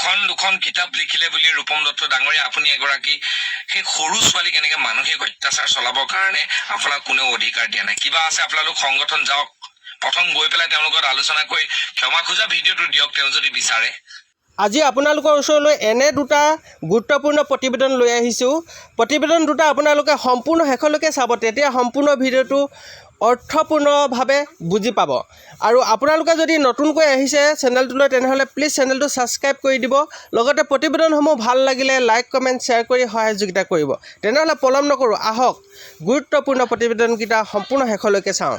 এখন দুখন কিতাপ লিখিলে বুলি ৰূপম দত্ত ডাঙৰীয়া, আপুনি এগৰাকী সেই সৰু ছোৱালীক এনেকে মানসিক অত্যাচাৰ চলাবৰ কাৰণে আপোনাক কোনেও অধিকাৰ দিয়া নাই। কিবা আছে আপোনালোক সংগঠন, যাওক। প্ৰথম গৈ পেলাই তেওঁলোকৰ আলোচনা কৰি ক্ষমা খোজা ভিডিঅ'টো দিয়ক, তেওঁ যদি বিচাৰে। আজি আপোনালোকৰ ওচৰলৈ এনে দুটা গুৰুত্বপূৰ্ণ প্ৰতিবেদন লৈ আহিছোঁ। প্ৰতিবেদন দুটা আপোনালোকে সম্পূৰ্ণ শেষলৈকে চাব। তেতিয়া সম্পূৰ্ণ ভিডিঅ'টো অৰ্থপূৰ্ণভাৱে বুজি পাব। আৰু আপোনালোকে যদি নতুনকৈ আহিছে চেনেলটোলৈ, তেনেহ'লে প্লিজ চেনেলটো ছাবস্ক্ৰাইব কৰি দিব। লগতে প্ৰতিবেদনসমূহ ভালো লাগিলে লাইক কমেণ্ট শ্বেয়াৰ কৰি সহায় সহযোগিতা কৰিব। তেনেহ'লে পলম নকৰোঁ, আহক। গুৰুত্বপূৰ্ণ প্ৰতিবেদনকেইটা সম্পূৰ্ণ শেষলৈকে চাওঁ।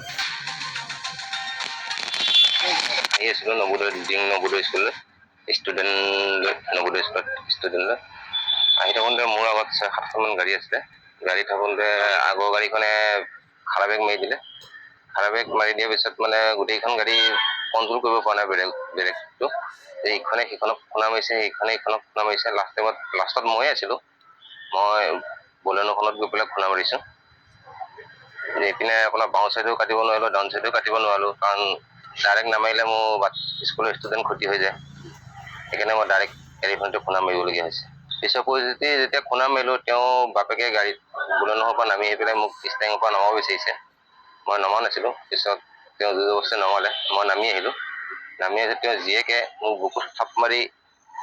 আছিলোঁ নৱোদয় নৱোদয় স্কুললৈ ষ্টুডেণ্ট নৱোদয় ষ্টুডেণ্টলৈ আহি থাকোঁতে মোৰ আগত সাতখনমান গাড়ী আছিলে। গাড়ী থাকোঁতে আগৰ গাড়ীখনে খাৰা বেগ মাৰি দিলে। খাৰা বেগ মাৰি দিয়াৰ পিছত মানে গোটেইখন গাড়ী কণ্ট্ৰল কৰিব পৰা নাই বেলেগ, বেলেগটো। যে ইখনে সিখনক খুন্দা মাৰিছে ইখনে ইখনক খুন্দা মাৰিছে। লাষ্ট টাইমত লাষ্টত ময়ে আছিলোঁ। মই বলেনোখনত গৈ পেলাই খুন্দা মাৰিছোঁ। যে ইপিনে আপোনাৰ বাওঁ ছাইডেও কাটিব নোৱাৰিলোঁ ডাউন ছাইডেও কাটিব নোৱাৰিলোঁ। কাৰণ ডাইৰেক্ট নামাৰিলে মোৰ স্কুলৰ ষ্টুডেণ্ট ক্ষতি হৈ যায়। সেইকাৰণে মই ডাইৰেক্ট গাড়ীখনতে খুন্দা মাৰিবলগীয়া হৈছে। পিছৰ পৰিস্থিতি যেতিয়া খুন্দা মাৰিলোঁ তেওঁ বাপেকে গাড়ীত বুলনৰ পৰা নামি আহি পেলাই মোক ষ্টাইঙৰ পৰা নমাব বিচাৰিছে। মই নমা নাছিলোঁ পিছত তেওঁ জোৰ জবস্তি নমালে। মই নামি আহিলোঁ। নামি আহি তেওঁ জীয়েকে মোক বুকুত থাপ মাৰি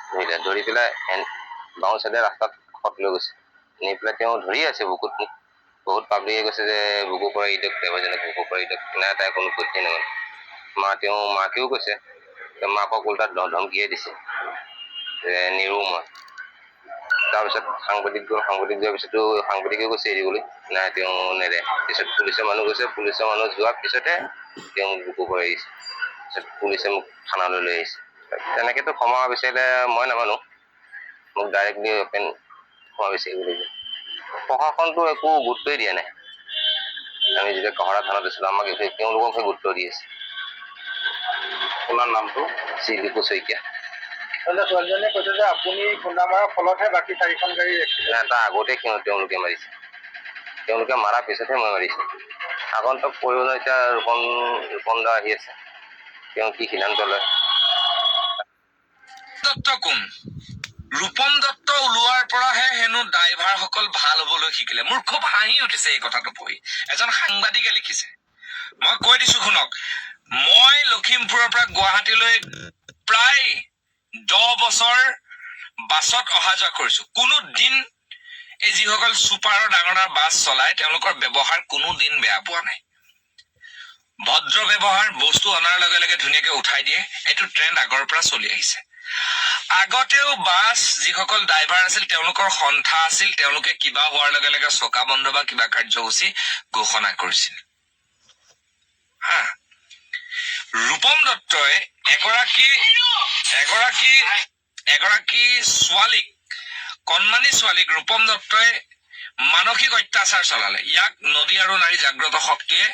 ধৰিলে ধৰি পেলাই বাওঁ চাইডে ৰাস্তাত শট লৈ গৈছে। নি পেলাই তেওঁ ধৰি আছে বুকুত মোক। বহুত পাব্লিকে কৈছে যে বুকুৰ পৰা ইদক ড্ৰাইভাৰজনে বুকুৰ পৰা ইদক নাই তাই কোনো পৰীক্ষাই নগ'ল মা তেওঁ মাকেও কৈছে মাকক ওলোটাত ধমকিয়ে দিছে। যে নিৰো মই। তাৰপিছত সাংবাদিক গ'ল সাংবাদিক যোৱাৰ পিছতো সাংবাদিকেও কৈছে এৰিবলৈ নাই তেওঁ নেৰে। পিছত পুলিচৰ মানুহ গৈছে পুলিচৰ মানুহ যোৱাৰ পিছতে তেওঁ বুকুৰ পৰা এৰিছে পিছত পুলিচে মোক থানালৈ লৈ আহিছে। তেনেকেতো ক্ষমা বিচাৰিলে মই নামানো। মোক ডাইৰেক্টলি অপেন ক্ষমা বিচাৰিব লাগিব। প্ৰশাসনটো একো গুৰুত্বই দিয়া নাই। আমি যেতিয়া কহৰা থানাত আছিলোঁ আমাক তেওঁলোককহে গুৰুত্ব দি আছে। আপোনাৰ নামটো? শ্ৰী দীপু শইকীয়া। তাহলে ছোৱালীজনীয়ে কৈছে যে আপুনি খুন্দা মৰাৰ ফলতহে বাকী চাৰিখন গাড়ী নাই তাৰ আগতে সিহঁত তেওঁলোকে মাৰিছে। তেওঁলোকে মাৰাৰ পিছতহে মই মাৰিছোঁ। আগন্তক পৰিৱৰ্তন এতিয়া ৰূপন ৰূপন দা আহি আছে। তেওঁ কি সিদ্ধান্ত লয়? দত্ত কোন? ৰূপম দত্ত ওলোৱাৰ পৰাহে হেনো ড্ৰাইভাৰসকল ভালো হবলৈ শিকিলে। মোৰ খুব হাঁহি উঠিছে এই কথাটো পঢ়ি। এজন সাংবাদিকে লিখিছে। মই কৈ দিছো শুনক মই লখিমপুৰৰ পৰা গুৱাহাটীলৈ প্ৰায় দহ বছৰ বাছত অহা যোৱা কৰিছো। কোনো দিন এই যিসকল ছুপাৰৰ ডাঙৰ ডাঙৰ বাছ চলাই তেওঁলোকৰ ব্যৱহাৰ কোনো দিন বেয়া পোৱা নাই। ভদ্ৰ ব্যৱহাৰ বস্তু অনাৰ লগে লগে ধুনীয়াকে উঠাই দিয়ে। এইটো ট্ৰেণ্ড আগৰ পৰা চলি আহিছে। আগতেও বাছ যিসকল ড্ৰাইভাৰ আছিল তেওঁলোকৰ সন্থা আছিল তেওঁলোকে কিবা হোৱাৰ লগে লগে চকা বন্ধ বা কিবা কাৰ্যসূচী ঘোষণা কৰিছিল। হা? ৰূপম দত্তই এগৰাকী এগৰাকী এগৰাকী ছোৱালীক কণমানি ছোৱালীক ৰূপম দত্তই মানসিক অত্যাচাৰ চলালে। ইয়াক নদী আৰু নাৰী জাগ্ৰত শক্তিয়ে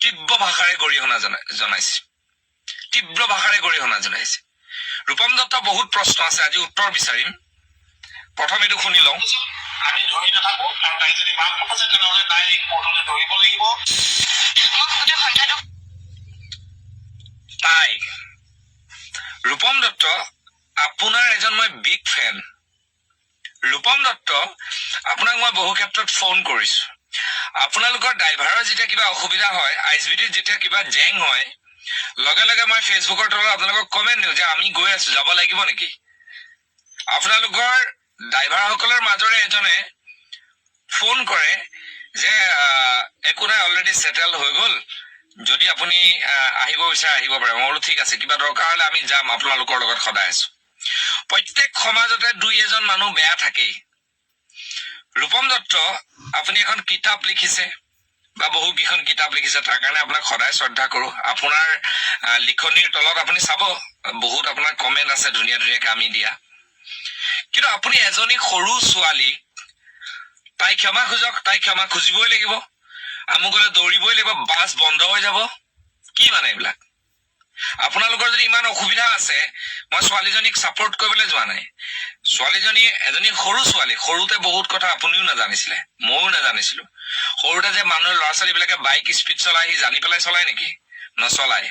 তীব্ৰ ভাষাৰে গৰিহণা জনাই জনাইছে। তীব্ৰ ভাষাৰে গৰিহণা জনাইছে। ৰূপম দত্ত বহুত প্ৰশ্ন আছে আজি উত্তৰ বিচাৰিম। প্ৰথম এইটো শুনি লওঁ। আমি ধৰি নাথাকো আৰু তাই যদি মাক আছে তেনেহলে তাই কোৰ্টলৈ ধৰিব লাগিব। তাই আপোনাৰ এজন মই বিগ ফেন ৰূপম দত্ত আপোনাক মই বহু ক্ষেত্ৰত ফোন কৰিছো। আপোনালোকৰ ড্ৰাইভাৰৰ যেতিয়া কিবা অসুবিধা হয় আই এছ বি টিত যেতিয়া কিবা জেং হয় লগে লগে মই ফেচবুকৰ তলত আপোনালোকক কমেণ্ট দিওঁ যে আমি গৈ আছো যাব লাগিব নেকি? আপোনালোকৰ ড্ৰাইভাৰসকলৰ মাজৰে এজনে ফোন কৰে যে একো নাই অলৰেডি ছেটেল হৈ গ'ল। যদি আপুনি আহিব বিচাৰে, আহিব পাৰে। মই বোলো ঠিক আছে, কিবা দৰকাৰ হলে আমি যাম, আপোনালোকৰ লগত সদায় আছো। প্ৰত্যেক সমাজতে দুই এজন মানুহ বেয়া থাকেই। ৰূপম দত্ত, আপুনি এখন কিতাপ লিখিছে, বা বহু কেইখন কিতাপ লিখিছে, তাৰ কাৰণে আপোনাক সদায় শ্ৰদ্ধা কৰো। আপোনাৰ লিখনিৰ তলত আপুনি চাব, বহুত আপোনাৰ কমেণ্ট আছে, ধুনীয়া ধুনীয়াকে আমি দিয়া। কিন্তু আপুনি এজনী সৰু ছোৱালী, তাই ক্ষমা খোজক, তাই ক্ষমা খুজিবই লাগিব। আমুকলে দৌৰিবই লাগিব, বাছ বন্ধ হৈ যাব। কি মানে এইবিলাক? আপোনালোকৰ যদি ইমান অসুবিধা আছে, মই ছোৱালীজনীক ছাপৰ্ট কৰিবলৈ যোৱা নাই। ছোৱালীজনী, এজনী সৰু ছোৱালী, সৰুতে বহুত কথা আপুনিও নাজানিছিলে, ময়ো নাজানিছিলো। সৰুতে যে মানুহ ল'ৰা ছোৱালী বিলাকে বাইক স্পীড চলাই, সি জানি পেলাই চলাই নেকি? নচলায়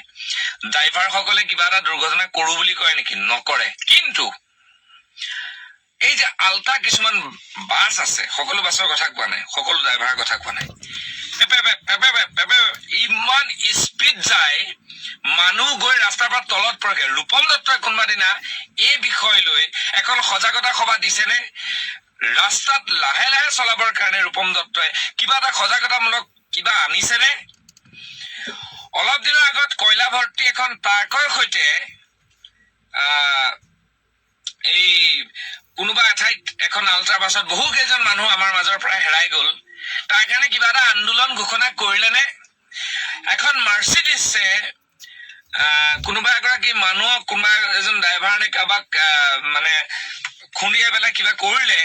ড্ৰাইভাৰ সকলে কিবা এটা দুৰ্ঘটনা কৰো বুলি কয় নেকি? নকৰে। কিন্তু যে আল্টা কিছুমান বাছ আছে, সকলো বাছৰ কথা কোৱা নাই, সকলো ড্ৰাইভাৰৰ কথা কোৱা নাই। ইমান স্পীড যায়, মানুহ গৈ ৰাস্তাৰ পৰা তলত পৰেগে। ৰূপম দত্তই কোনোবা দিনা এই বিষয় লৈ এখন সজাগতা সভা দিছেনে? ৰাস্তাত লাহে লাহে চলাবৰ কাৰণে ৰূপম দত্তই কিবা এটা সজাগতামূলক কিবা আনিছেনে? অলপ দিনৰ আগত কয়লা ভৰ্তি এখন ট্ৰাকৰ সৈতে এই কোনোবা এঠাইত এখন আল্ট্ৰা বাছত বহু কেইজন মানুহ আমাৰ মাজৰ পৰা হেৰাই গ'ল। তাৰ কাৰণে কিবা এটা আন্দোলন ঘোষণা কৰিলেনে? এখন মাৰ্চিডিছে কোনোবা এগৰাকী মানুহক, কোনোবা এজন ড্ৰাইভাৰ নে কাৰোবাক মানে খুন্দিয়াই পেলাই কিবা কৰিলে,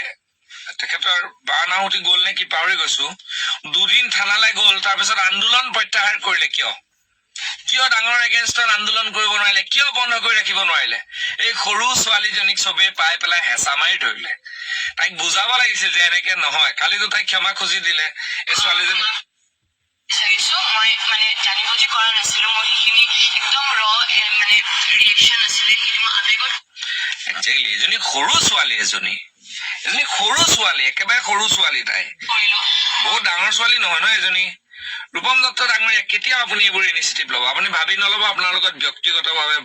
তেখেতৰ বাৰ্ণ আহুতি গ'ল নে কি পাহৰি গৈছো। দুদিন থানালৈ গ'ল, তাৰপিছত আন্দোলন প্ৰত্যাহাৰ কৰিলে কিয়? কিয় ডাঙৰ এগেইনষ্টত আন্দোলন কৰিব নোৱাৰিলে? কিয় বন্ধ কৰি ৰাখিব নোৱাৰিলে? এই সৰু ছোৱালীজনীক চবেই পাই পেলাই হেঁচা মাৰি ধৰিলে। তাইক বুজাব লাগিছিল যে এনেকে নহয়। কালিতো তাইক ক্ষমা খুজি দিলে। এই ছোৱালীজনী বিচাৰিছো মই মানে জানি বুজি কৰা নাছিলো মই সেইখিনি একদম ৰ মানে ৰিয়েকশ্যন আছিলে সেইখিনি মই আবেগত একজেক্টলি এজনী সৰু ছোৱালী এজনী। এজনী সৰু ছোৱালী একেবাৰে সৰু ছোৱালী তাই। কৰিলো। বহুত ডাঙৰ ছোৱালী নহয় ন এজনী ৰূপম দত্ত ডাঙৰীয়া কেতিয়াও আপুনি এইবোৰ ইনিচিয়েটিভ ল'ব? আপুনি ভাবি নল'ব আপোনাৰ লগত ব্যক্তিগতভাৱে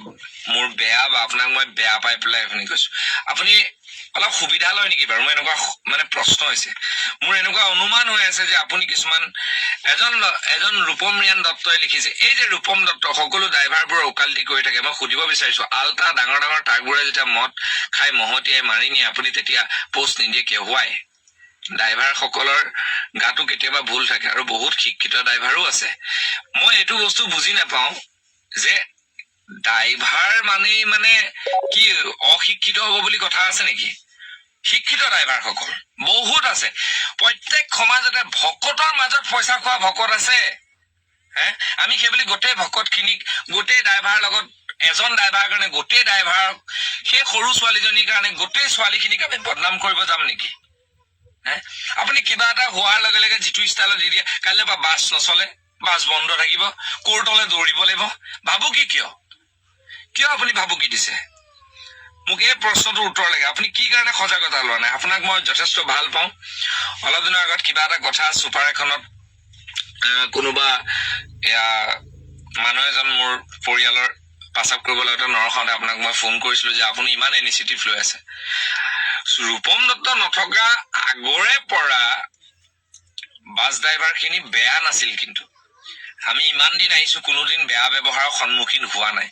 মোৰ বেয়া বা আপোনাক মই বেয়া পাই পেলাই এইখিনি কৈছো। আপুনি অলপ সুবিধা লয় নেকি বাৰু? মোৰ এনেকুৱা মানে প্ৰশ্ন হৈছে। মোৰ এনেকুৱা অনুমান হৈ আছে যে আপুনি কিছুমান এজন এজন ৰূপম ৰিয়ান দত্তই লিখিছে, এই যে ৰূপম দত্ত, সকলো ড্ৰাইভাৰবোৰৰ ওকালতি কৰি থাকে, মই সুধিব বিচাৰিছো আল্টা ডাঙৰ ডাঙৰ ট্ৰাকবোৰে যেতিয়া মদ খাই মহতিয়াই মাৰি নিয়ে, আপুনি তেতিয়া পোষ্ট নিদিয়ে, কিয়? হোৱাই ড্ৰাইভাৰ সকলৰ গাতো কেতিয়াবা ভুল থাকে আৰু বহুত শিক্ষিত ড্ৰাইভাৰো আছে। মই এইটো বস্তু বুজি নাপাওঁ যে ড্ৰাইভাৰ মানেই মানে কি অশিক্ষিত হ'ব বুলি কথা আছে নেকি? শিক্ষিত ড্ৰাইভাৰসকল বহুত আছে। প্ৰত্যেক সমাজতে ভকতৰ মাজত পইচা খোৱা ভকত আছে। হে? আমি সেইবুলি গোটেই ভকতখিনিক গোটেই ড্ৰাইভাৰৰ লগত এজন ড্ৰাইভাৰৰ কাৰণে গোটেই ড্ৰাইভাৰক সেই সৰু ছোৱালীজনীৰ কাৰণে গোটেই ছোৱালীখিনিক আমি বদনাম কৰিব যাম নেকি? আপুনি কিবা এটা হোৱাৰ লগে লগে যিটো ষ্টাইলত দি দিয়ে কাইলৈ পৰা বাছ নচলে বাছ বন্ধ থাকিব কোৰ্টলৈ দৌৰিব লাগিব। ভাবুকি কিয়? কিয় আপুনি ভাবুকি দিছে? মোক এই প্ৰশ্নটোৰ উত্তৰ লাগে। আপুনি কি কাৰণে সজাগতা লোৱা নাই? আপোনাক মই যথেষ্ট ভাল পাওঁ। অলপ দিনৰ আগত কিবা এটা কথা চুপাৰ এখনত কোনোবা এয়া মানুহ এজন মোৰ পৰিয়ালৰ পাচাপ কৰিব লগতে নৰখাওঁতে আপোনাক মই ফোন কৰিছিলো যে আপুনি ইমান ইনিচিয়েটিভ লৈ আছে। ৰূপম দত্ত নথকা আগৰে পৰা বাছ ড্ৰাইভাৰ বেয়া নাছিল কিন্তু। আমি ইমান দিন আহিছো, কোনোদিন বেয়া ব্যৱহাৰৰ সন্মুখীন হোৱা নাই।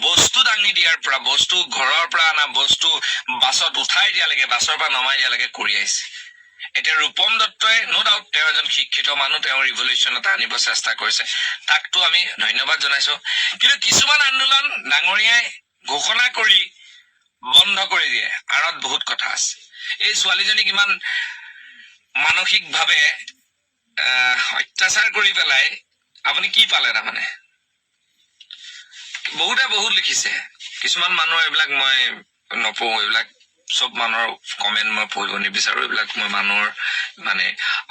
বস্তু দাঙি দিয়াৰ পৰা, বস্তু ঘৰৰ পৰা অনা বস্তু বাছত উঠাই দিয়ালৈকে, বাছৰ পৰা নমাই দিয়ালৈকে কৰি আহিছে। এতিয়া ৰূপম দত্তই ন' ডাউট তেওঁ এজন শিক্ষিত মানুহ, তেওঁ ৰিভলিউচন এটা আনিব চেষ্টা কৰিছে। তাকতো আমি ধন্যবাদ জনাইছো। কিন্তু কিছুমান আন্দোলন ডাঙৰীয়াই ঘোষণা কৰি বন্ধ কৰি দিয়ে। আঁৰত বহুত কথা আছে। এই ছোৱালীজনীক ইমান মানসিকভাৱে অত্যাচাৰ কৰি পেলাই আপুনি কি পালে তাৰমানে? বহুতে বহুত লিখিছে। কিছুমান মানুহ এইবিলাক মই নপঢ়ো, এইবিলাক চব মানুহৰ কমেণ্ট মই পঢ়িব নিবিচাৰো। এইবিলাক মই মানুহৰ মানে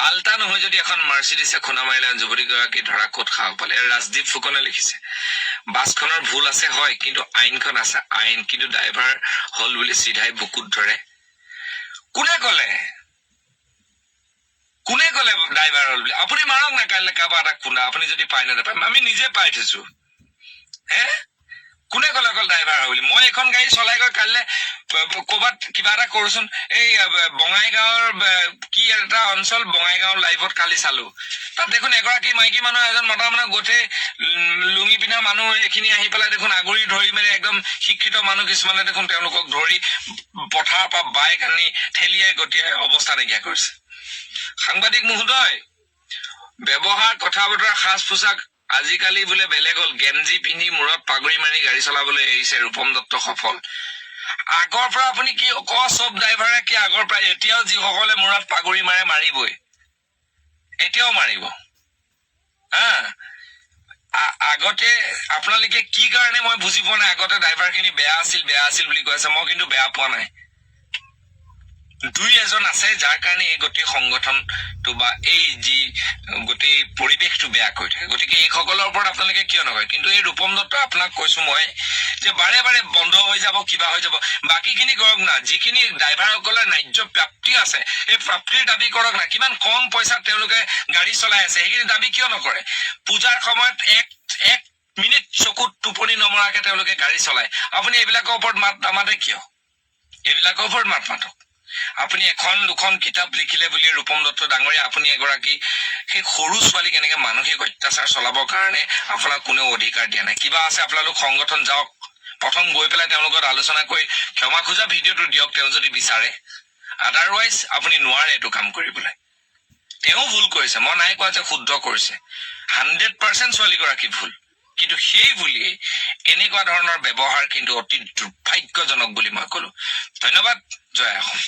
আল্টা নহয় যদি এখন মাৰ্চিডিছে খুন্দা মাৰিলে, যুৱতীগৰাকী ধৰা ক'ত সাহস পালে। ৰাজদীপ ফুকনে লিখিছে। বাছখনৰ ভুল আছে, হয়, কিন্তু আইনখন আছে। আইন কিন্তু ড্ৰাইভাৰ হল বুলি চিধাই বুকুত ধৰে। কোনে কলে? কোনে কলে ড্ৰাইভাৰ হল বুলি? আপুনি মাৰক না, কাইলৈ কাৰোবাৰ এটা খুন্দা। আপুনি যদি পাই নাপায় আমি নিজে পাই থৈছো। হে? কোনে ক'লে অকল ড্ৰাইভাৰ হয় বুলি? মই এইখন গাড়ী চলাই গৈ কাইলৈ ক'ৰবাত কিবা এটা কৰোচোন। এই বঙাইগাঁৱৰ কি এটা অঞ্চল বঙাইগাঁও লাইভত কালি চালো। তাত দেখোন এগৰাকী মাইকী মানুহ, এজন মতা মানুহ গোটেই লুঙি পিন্ধা মানুহ এইখিনি আহি পেলাই দেখোন আগুৰি ধৰি মেলি একদম শিক্ষিত মানুহ কিছুমানে দেখোন তেওঁলোকক ধৰি পথাৰৰ পৰা বাইক আনি ঠেলিয়াই গতিয়াই অৱস্থা নাইকিয়া কৰিছে। সাংবাদিক মহোদয়, ব্যৱহাৰ কথা বতৰা সাজ পোছাক আজিকালি বোলে বেলেগ হ'ল। গেঞ্জি পিন্ধি মূৰত পাগুৰি মাৰি গাড়ী চলাবলৈ এৰিছে ৰূপম দত্ত সফল। আগৰ পৰা আপুনি কি ক চব ড্ৰাইভাৰে কি আগৰ পৰা এতিয়াও যিসকলে মূৰত পাগুৰি মাৰে মাৰিবই। এতিয়াও মাৰিব। হা? আগতে আপোনালোকে কি কাৰণে মই বুজি পোৱা নাই? আগতে ড্ৰাইভাৰ খিনি বেয়া আছিল বেয়া আছিল বুলি কৈ আছে। মই কিন্তু বেয়া পোৱা নাই। দুই এজন আছে, যাৰ কাৰণে এই গোটেই সংগঠনটো বা এই যি, গোটেই পৰিৱেশটো বেয়া কৰি থাকে গতিকে এইসকলৰ ওপৰত আপোনালোকে কিয় নকয়? কিন্তু এই ৰূপম দত্ত, আপোনাক কৈছো মই যে বাৰে বাৰে বন্ধ হৈ যাব, কিবা হৈ যাব। বাকীখিনি কৰক না, যিখিনি ড্ৰাইভাৰসকলৰ ন্যায্য প্ৰাপ্তি আছে, সেই প্ৰাপ্তিৰ দাবি কৰক না, কিমান কম পইচাত তেওঁলোকে গাড়ী চলাই আছে, সেইখিনি দাবি কিয় নকৰে? পূজাৰ সময়ত এক এক মিনিট চকুত টোপনি নমৰাকে তেওঁলোকে গাড়ী চলায়। আপুনি এইবিলাকৰ ওপৰত মাত নামাতে কিয়? এইবিলাকৰ ওপৰত মাত মাতক। আপুনি এখন দুখন কিতাপ লিখিলে বুলি ৰূপম দত্ত ডাঙৰীয়া, আপুনি এগৰাকী সেই সৰু ছোৱালীক এনেকে মানসিক অত্যাচাৰ চলাবৰ কাৰণে আপোনাক কোনেও অধিকাৰ দিয়া নাই। কিবা আছে আপোনালোক সংগঠন, যাওক। প্ৰথম গৈ পেলাই লগত আলোচনা কৰি ক্ষমা খোজা ভিডিঅ'টো দিয়ক, তেওঁ যদি বিচাৰে। আদাৰৱাইজ আপুনি নোৱাৰে এইটো কাম কৰিবলৈ। তেওঁ ভুল কৰিছে, মই নাই কোৱা যে শুদ্ধ কৰিছে। হাণ্ড্ৰেড পাৰ্চেণ্ট ছোৱালীগৰাকী ভুল। কিন্তু সেই বুলিয়েই এনেকুৱা ধৰণৰ ব্যৱহাৰ কিন্তু অতি দুৰ্ভাগ্যজনক বুলি মই কলো। ধন্যবাদ, জয় অসম